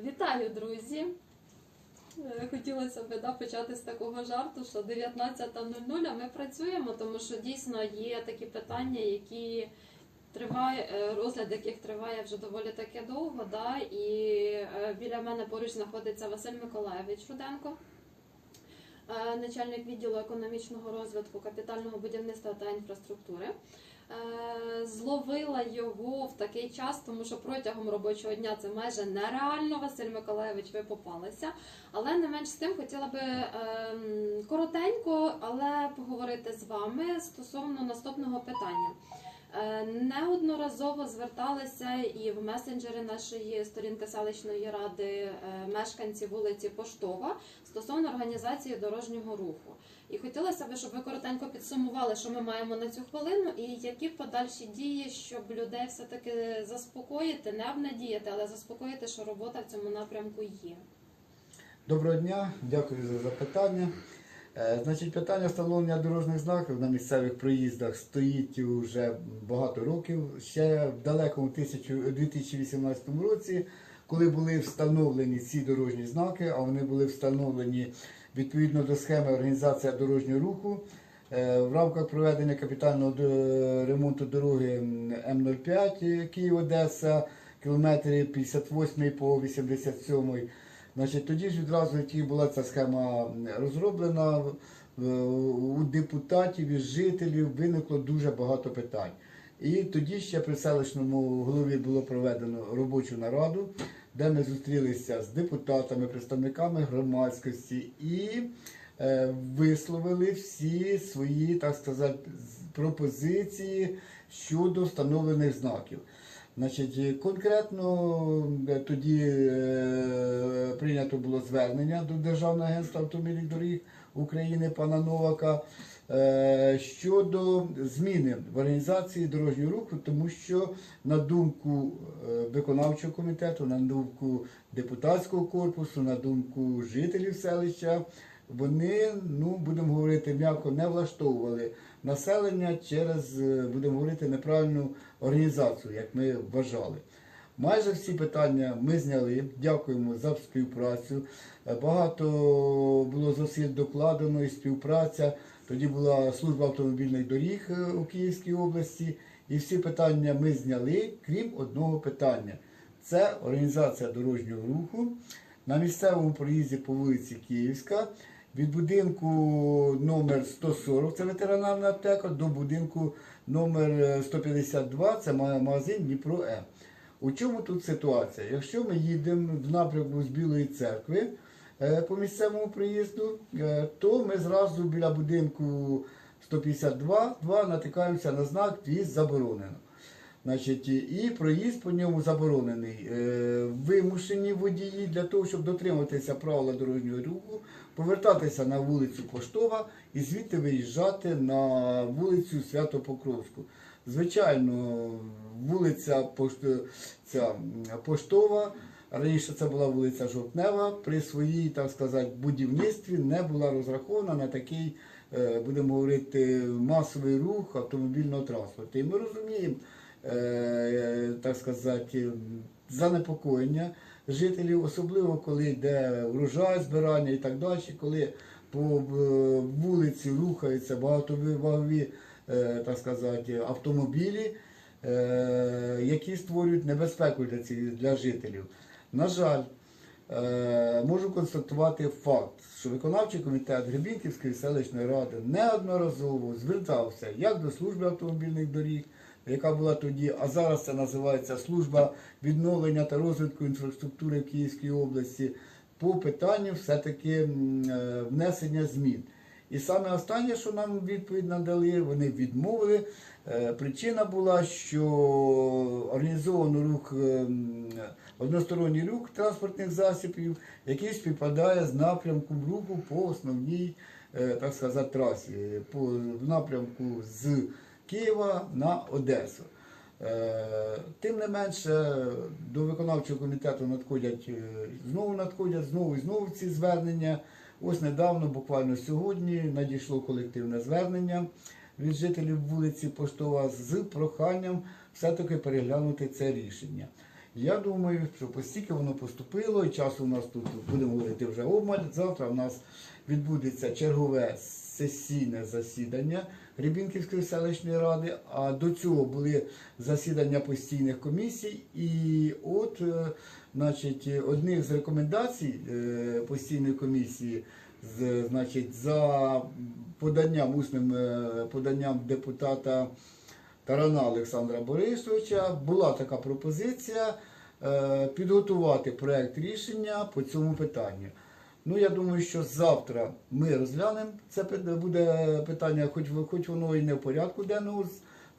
Вітаю, друзі! Е, Хотілося б да, почати з такого жарту, що 19.00 а ми працюємо, тому що дійсно є такі питання, які триває, е, розгляд яких триває вже доволі таки довго. Да, і е, біля мене поруч знаходиться Василь Миколаєвич Руденко, начальник відділу економічного розвитку, капітального будівництва та інфраструктури. Е, Зловила його в такий час, тому що протягом робочого дня це майже нереально. Василь Миколаєвич, ви попалися. Але не менш з тим хотіла би ем, коротенько, але поговорити з вами стосовно наступного питання. Е, Неодноразово зверталися і в месенджери нашої сторінки селищної ради е, мешканці вулиці Поштова стосовно організації дорожнього руху. І хотілося б, щоб ви коротенько підсумували, що ми маємо на цю хвилину, і які подальші дії, щоб людей все-таки заспокоїти, не обнадіяти, але заспокоїти, що робота в цьому напрямку є. Доброго дня, дякую за запитання. Е, Значить, питання встановлення дорожніх знаків на місцевих проїздах стоїть вже багато років. Ще в далекому 1000 2018 році, коли були встановлені ці дорожні знаки, а вони були встановлені відповідно до схеми організації дорожнього руху. е, В рамках проведення капітального ремонту дороги М05 Київ-Одеса, кілометрів 58 по 87 Значить, тоді ж відразу була ця схема розроблена, у депутатів і жителів виникло дуже багато питань. І тоді ще при селищному голові було проведено робочу нараду, де ми зустрілися з депутатами, представниками громадськості і е, висловили всі свої, так сказати, пропозиції щодо встановлених знаків. Значить, е, конкретно е, тоді е, прийнято було звернення до Державного агентства автомобільних доріг України пана Новака е, щодо зміни в організації дорожнього руху, тому що на думку е, виконавчого комітету, на думку депутатського корпусу, на думку жителів селища, вони, ну будемо говорити м'яко, не влаштовували населення через, е, будемо говорити, неправильну організацію, як ми вважали. Майже всі питання ми зняли. Дякуємо за співпрацю. Е, Багато було зусиль докладено і співпраця. Тоді була служба автомобільних доріг е, у Київській області. І всі питання ми зняли, крім одного питання. Це організація дорожнього руху на місцевому проїзді по вулиці Київська від будинку номер 140, це ветеринарна аптека, до будинку номер е, 152, це магазин Дніпро М. У чому тут ситуація? Якщо ми їдемо в напрямку з Білої церкви е, по місцевому проїзду, е, то ми зразу біля будинку 152 2 натикаємося на знак «В'їзд заборонено. Значить, і проїзд по ньому заборонений. Е, Вимушені водії для того, щоб дотримуватися правила дорожнього руху, повертатися на вулицю Поштова і звідти виїжджати на вулицю Свято-Покровську. Звичайно, вулиця ця, Поштова, раніше це була вулиця Жовтнева, при своїй, так сказати, будівництві не була розрахована на такий, е, будемо говорити, масовий рух автомобільного транспорту. І ми розуміємо, так сказати, занепокоєння жителів, особливо коли йде врожай, збирання і так далі, коли по е, вулиці рухаються багатовагові е, так сказати, автомобілі, е, які створюють небезпеку для, ці, для жителів. На жаль, е, можу констатувати факт, що виконавчий комітет Гребінківської селищної ради неодноразово звертався як до служби автомобільних доріг, яка була тоді, а зараз це називається служба відновлення та розвитку інфраструктури в Київській області, по питанню все-таки е, внесення змін. І саме останнє, що нам відповідь надали, вони відмовили. Е, Причина була, що організовано рух, ем, односторонній рух транспортних засобів, який співпадає з напрямком руху по основній, е, так сказати, трасі, по напрямку з Києва на Одесу. Е, Тим не менше, до виконавчого комітету надходять е, знову надходять знову і знову ці звернення. Ось недавно, буквально сьогодні, надійшло колективне звернення від жителів вулиці Поштова з проханням все-таки переглянути це рішення. Я думаю, що постільки воно поступило, і часу у нас тут будемо говорити вже обмаль. Завтра у нас відбудеться чергове сесійне засідання Рібінківської селищної ради. А до цього були засідання постійних комісій. І от, е, значить, одних з рекомендацій е, постійної комісії, значить, за поданням усним е, поданням депутата. Тарана Олександра Борисовича була така пропозиція підготувати проект рішення по цьому питанню. Ну, я думаю, що завтра ми розглянемо це буде питання, хоч, хоч воно і не в порядку денного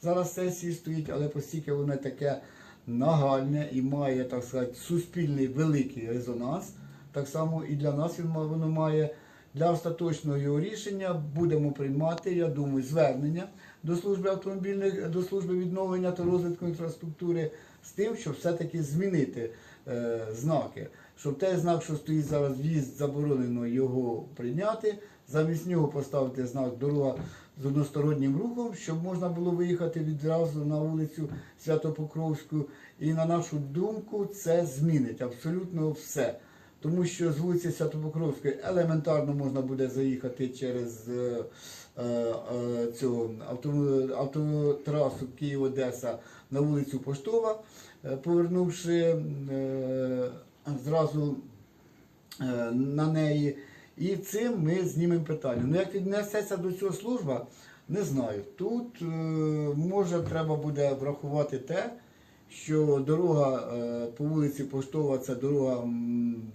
зараз сесії стоїть, але оскільки воно таке нагальне і має, так сказати, суспільний великий резонанс, так само і для нас він воно має. Для остаточного його рішення будемо приймати, я думаю, звернення до служби автомобільних до служби відновлення та розвитку інфраструктури з тим, щоб все-таки змінити е, знаки. Щоб той знак, що стоїть зараз в'їзд, заборонено його прийняти, замість нього поставити знак дорога з одностороннім рухом, щоб можна було виїхати відразу на вулицю Святопокровську. І на нашу думку, це змінить абсолютно все. Тому що з вулиці Святопокровської елементарно можна буде заїхати через е, е, е, цю авто, автотрасу Київ-Одеса на вулицю Поштова, е, повернувши е, зразу е, на неї. І цим ми знімемо питання. Ну як віднесеться до цього служба, не знаю. Тут е, може треба буде врахувати те, що дорога е, по вулиці Поштова це дорога,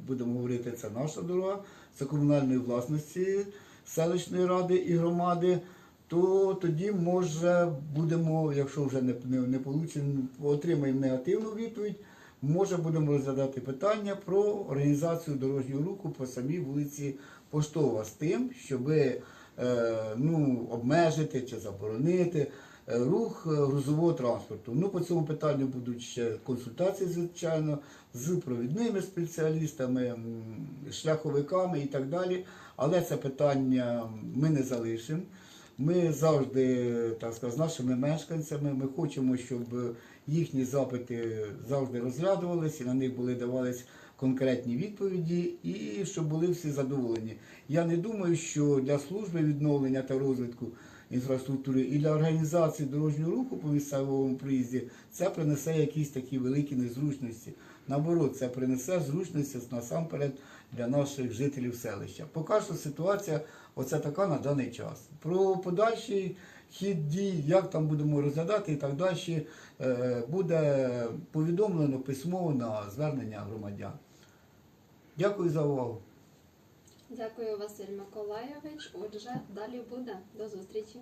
будемо говорити, це наша дорога, це комунальної власності селищної ради і громади. То тоді може будемо, якщо вже не, не, не отримаємо негативну відповідь, може будемо розглядати питання про організацію дорожнього руху по самій вулиці Поштова з тим, щоб е, ну, обмежити чи заборонити е, рух е, грузового транспорту. Ну, по цьому питанню будуть ще консультації, звичайно, з провідними спеціалістами, шляховиками і так далі. Але це питання ми не залишимо. Ми завжди, так сказати, з нашими мешканцями, ми хочемо, щоб їхні запити завжди розглядувалися на них були давались конкретні відповіді, і щоб були всі задоволені. Я не думаю, що для служби відновлення та розвитку інфраструктури і для організації дорожнього руху по місцевому приїзді це принесе якісь такі великі незручності. Наоборот, це принесе зручності насамперед для наших жителів селища. Поки що ситуація оце така на даний час. Про подальший хід дій, як там будемо розглядати і так далі, е, буде повідомлено письмово на звернення громадян. Дякую за увагу. Дякую, Василь Миколайович. Отже, далі буде. До зустрічі.